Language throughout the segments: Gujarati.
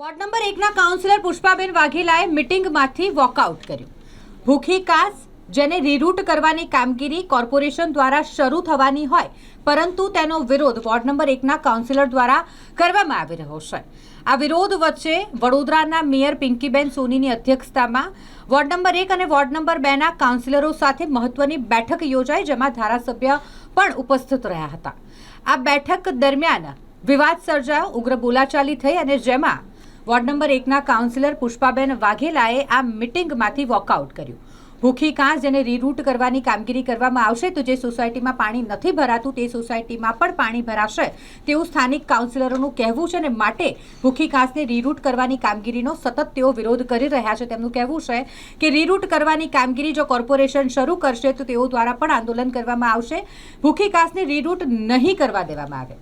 વોર્ડ નંબર એકના કાઉન્સિલર પુષ્પાબેન વાઘેલાએ મિટિંગમાંથી વોકઆઉટ કર્યું. ભૂખી કાસ, જેને રીરૂટ કરવાની કામગીરી કોર્પોરેશન દ્વારા શરૂ થવાની હોય, પરંતુ તેનો વિરોધ વોર્ડ નંબર એકના કાઉન્સિલર દ્વારા કરવામાં આવી રહ્યો છે. આ વિરોધ વચ્ચે વડોદરાના મેયર પિંકીબેન સોનીની અધ્યક્ષતામાં વોર્ડ નંબર એક અને વોર્ડ નંબર બેના કાઉન્સિલરો સાથે મહત્વની બેઠક યોજાઈ, જેમાં ધારાસભ્ય પણ ઉપસ્થિત રહ્યા હતા. આ બેઠક દરમિયાન વિવાદ સર્જાયો, ઉગ્ર બોલાચાલી થઈ અને જેમાં વોર્ડ નંબર એકના કાઉન્સિલર પુષ્પાબેન વાઘેલાએ આ મિટિંગમાંથી વોકઆઉટ કર્યું. ભૂખી કાંસ જેને રીરૂટ કરવાની કામગીરી કરવામાં આવશે તો જે સોસાયટીમાં પાણી નથી ભરાતું તે સોસાયટીમાં પણ પાણી ભરાશે તેવું સ્થાનિક કાઉન્સિલરોનું કહેવું છે અને માટે ભૂખી કાંસને રીરૂટ કરવાની કામગીરીનો સતત તેઓ વિરોધ કરી રહ્યા છે. તેમનું કહેવું છે કે રીરૂટ કરવાની કામગીરી જો કોર્પોરેશન શરૂ કરશે તો તેઓ દ્વારા પણ આંદોલન કરવામાં આવશે. ભૂખી કાંસને રીરૂટ નહીં કરવા દેવામાં આવે.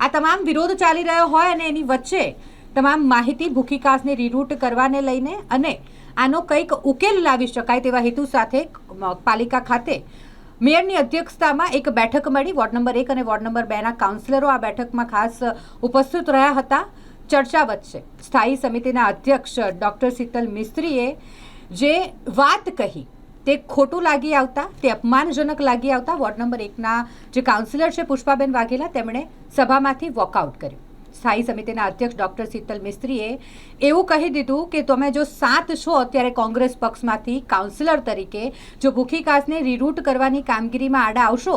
આ તમામ વિરોધ ચાલી રહ્યો હોય અને એની વચ્ચે તમામ માહિતી ભૂખી રીરૂટ કરવાને લઈને અને આનો કંઈક ઉકેલ લાવી શકાય તેવા હેતુ સાથે પાલિકા ખાતે મેયરની અધ્યક્ષતામાં એક બેઠક મળી. વોર્ડ નંબર એક અને વોર્ડ નંબર બેના કાઉન્સિલરો આ બેઠકમાં ખાસ ઉપસ્થિત રહ્યા હતા. ચર્ચા વચ્ચે સ્થાયી સમિતિના અધ્યક્ષ ડૉક્ટર શીતલ મિસ્ત્રીએ જે વાત કહી તે ખોટું લાગી આવતા, તે અપમાનજનક લાગી આવતા વોર્ડ નંબર એકના જે કાઉન્સિલર છે પુષ્પાબેન વાઘેલા, તેમણે સભામાંથી વોકઆઉટ કર્યું. સ્થાયી સમિતિના અધ્યક્ષ ડોક્ટર શીતલ મિસ્ત્રીએ એવું કહી દીધું કે તમે જો સાત છો અત્યારે કોંગ્રેસ પક્ષમાંથી કાઉન્સિલર તરીકે, જો ભૂખી કાસને રીરૂટ કરવાની કામગીરીમાં આડા આવશો,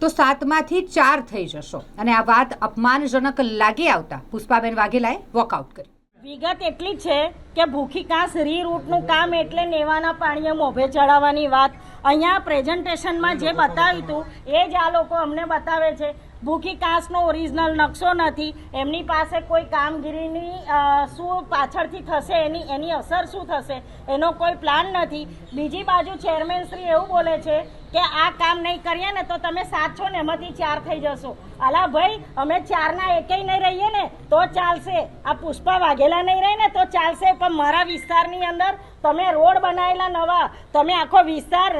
તો સાતમાંથી ચાર થઈ જશો. અને આ વાત અપમાનજનક લાગી આવતા. પુષ્પાબેન વાઘેલાએ વોકઆઉટ કર્યું વિગત એટલી છે કે ભૂખી કાંસ રીરૂટનું કામ એટલે નેવાના પાણીએ મોભે ચડાવવાની વાત. અહીંયા પ્રેઝન્ટેશનમાં જે બતાવ્યું હતું, એ જ આ લોકો અમને બતાવે છે. ભૂખી કાંસનો ઓરિજિનલ નકશો નથી. એમની પાસે કોઈ કામગીરીની શું પાછળથી થશે, એની એની અસર શું થશે, એનો કોઈ પ્લાન નથી. બીજી બાજુ ચેરમેન શ્રી એવું બોલે છે કે આ કામ નહીં કરીએ ને તો તમે સાત છો ને એમાંથી ચાર થઈ જશો. અલા ભાઈ, અમે ચારના એકેય નહીં રહીએ ને તો ચાલશે. આ પુષ્પા વાઘેલા નહીં રહે ને તો ચાલશે. પણ મારા વિસ્તારની અંદર તમે રોડ બનાવેલા નવા. તમે આખો વિસ્તાર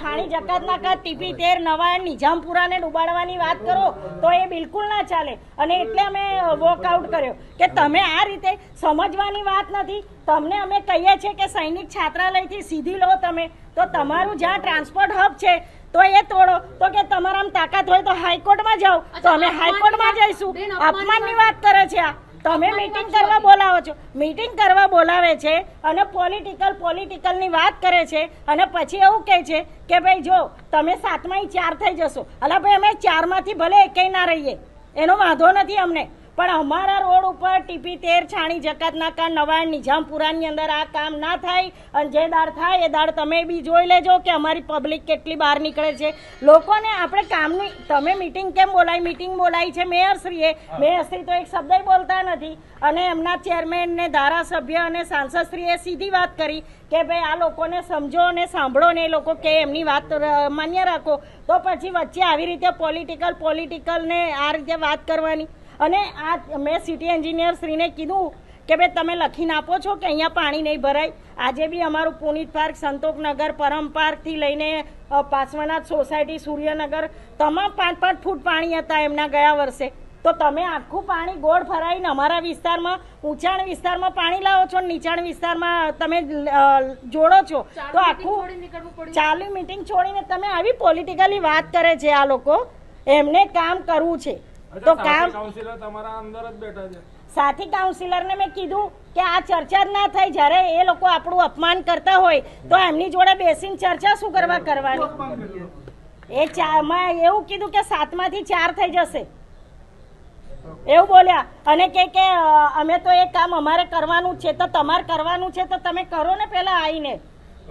છાણી જકાત કા ટીપી તેર નવા, નિઝામપુરાને ડૂબાડવાની વાત કરો તો એ બિલકુલ ના ચાલે. અને એટલે અમે વોકઆઉટ કર્યો. કે તમે આ રીતે સમજવાની વાત નથી. તમને અમે કહીએ છીએ કે સૈનિક છાત્રાલયથી સીધી લો તમે. તો તમારું જ્યાં ટ્રાન્સપોર્ટ હબ છે તો એ તોડો. તો કે તમારામાં તાકાત હોય તો હાઈકોર્ટમાં જાઓ. તો અમે હાઈકોર્ટમાં જઈશું. અપમાનની વાત કરે છે આ. તમે મીટિંગ કરવા બોલાવો છો. મીટિંગ કરવા બોલાવે છે અને પોલિટિકલ પોલિટિકલની વાત કરે છે. અને પછી એવું કહે છે કે ભાઈ જો તમે સાતમાં ચાર થઈ જશો. અલા ભાઈ અમે ચારમાંથી ભલે એકેય ના રહીએ. એનો વાંધો નથી અમને. પણ અમારા રોડ ઉપર ટીપી તેર છાણી જકાત નાકા નવાણ નિઝામપુરાની અંદર આ કામ ના થાય અને જે દાળ થાય એ દાળ તમે બી જોઈ લેજો કે અમારી પબ્લિક કેટલી બહાર નીકળે છે. લોકોને આપણે કામની તમે મિટિંગ કેમ બોલાવી મીટિંગ બોલાવી છે મેયરશ્રીએ. મેયરશ્રી તો એક શબ્દ બોલતા નથી. અને એમના ચેરમેન ને ધારાસભ્ય અને સાંસદશ્રીએ સીધી વાત કરી કે ભાઈ આ લોકોને સમજો અને સાંભળો ને એ લોકો કે એમની વાત માન્ય રાખો. તો પછી વચ્ચે આવી રીતે પોલિટિકલ પોલિટિકલ ને આ રીતે વાત કરવાની. અને આ મેં સિટી એન્જિનિયર શ્રીને કીધું કે ભાઈ તમે લખીને આપો છો કે અહીંયા પાણી નહીં ભરાય? આજે બી અમારું પુનિત પાર્ક સંતોકનગર પરમ પાર્કથી લઈને પાર્શ્વનાથ સોસાયટી સૂર્યનગર તમામ પાંચ પાંચ ફૂટ પાણી હતા એમના ગયા વર્ષે. તો તમે આખું પાણી ગોળ ભરાઈને અમારા વિસ્તારમાં ઊંચાણ વિસ્તારમાં પાણી લાવો છો નીચાણ વિસ્તારમાં તમે જોડો છો તો આખું ચાલુ મિટિંગ છોડીને તમે આવી પોલિટિકલી વાત કરે છે આ લોકો. એમને કામ કરવું છે. તો કામ કાઉન્સિલર તમારા અંદર જ બેઠા છે. સાથી કાઉન્સિલરને મેં કીધું કે આ ચર્ચા જ ના થાય જ્યારે એ લોકો આપણું અપમાન કરતા હોય તો એમની જોડે બેસીને ચર્ચા શું કરવા કરવાની? એ ચારમાં એવું કીધું કે સાતમાંથી ચાર થઈ જશે. એવું બોલ્યા. અને કે કે અમે તો એ કામ અમારે કરવાનું છે તો તમારે કરવાનું છે તો તમે કરો ને પહેલાં આવીને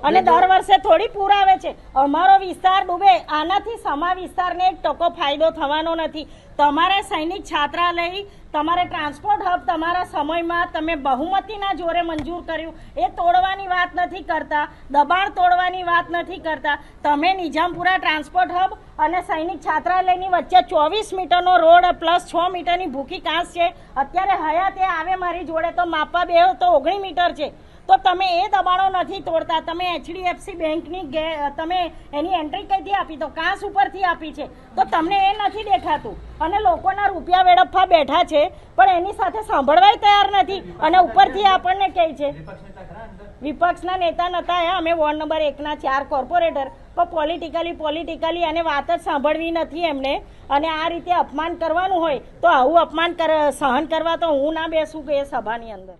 અને દર વર્ષે થોડી પૂર આવે છે. અમારો વિસ્તાર ડૂબે આનાથી સમા વિસ્તારને એક ટકો ફાયદો થવાનો નથી. તમારે સૈનિક છાત્રાલય તમારે ટ્રાન્સપોર્ટ હબ તમારા સમયમાં તમે બહુમતીના જોરે મંજૂર કર્યું. એ તોડવાની વાત નથી કરતા દબાણ તોડવાની વાત નથી કરતા. તમે નિઝામપુરા ટ્રાન્સપોર્ટ હબ અને સૈનિક છાત્રાલયની વચ્ચે ચોવીસ મીટરનો રોડ પ્લસ છ મીટરની ભૂખી કાંસ છે. અત્યારે હયાતે આવે મારી જોડે તો માપા બે તો ઓગણી મીટર છે. તો તમે એ દબાણો નથી તોડતા. તમે એચડીએફસી બેંકની ગે- તમે એની એન્ટ્રી કઈથી આપી? તો કાંસ ઉપરથી આપી છે. તો તમને એ નથી દેખાતું. અને લોકોના રૂપિયા વેડફવા બેઠા છે, પણ એની સાથે સાંભળવાય તૈયાર નથી. અને ઉપરથી આપણને કહે છે, વિપક્ષના નેતા નતા અમે વોર્ડ નંબર એકના ચાર કોર્પોરેટર. પણ પોલિટિકલી પોલિટિકલી અને વાત જ સાંભળવી નથી એમને. અને આ રીતે અપમાન કરવાનું હોય, તો આવું અપમાન સહન કરવા તો હું ના બેસું કે એ સભાની અંદર.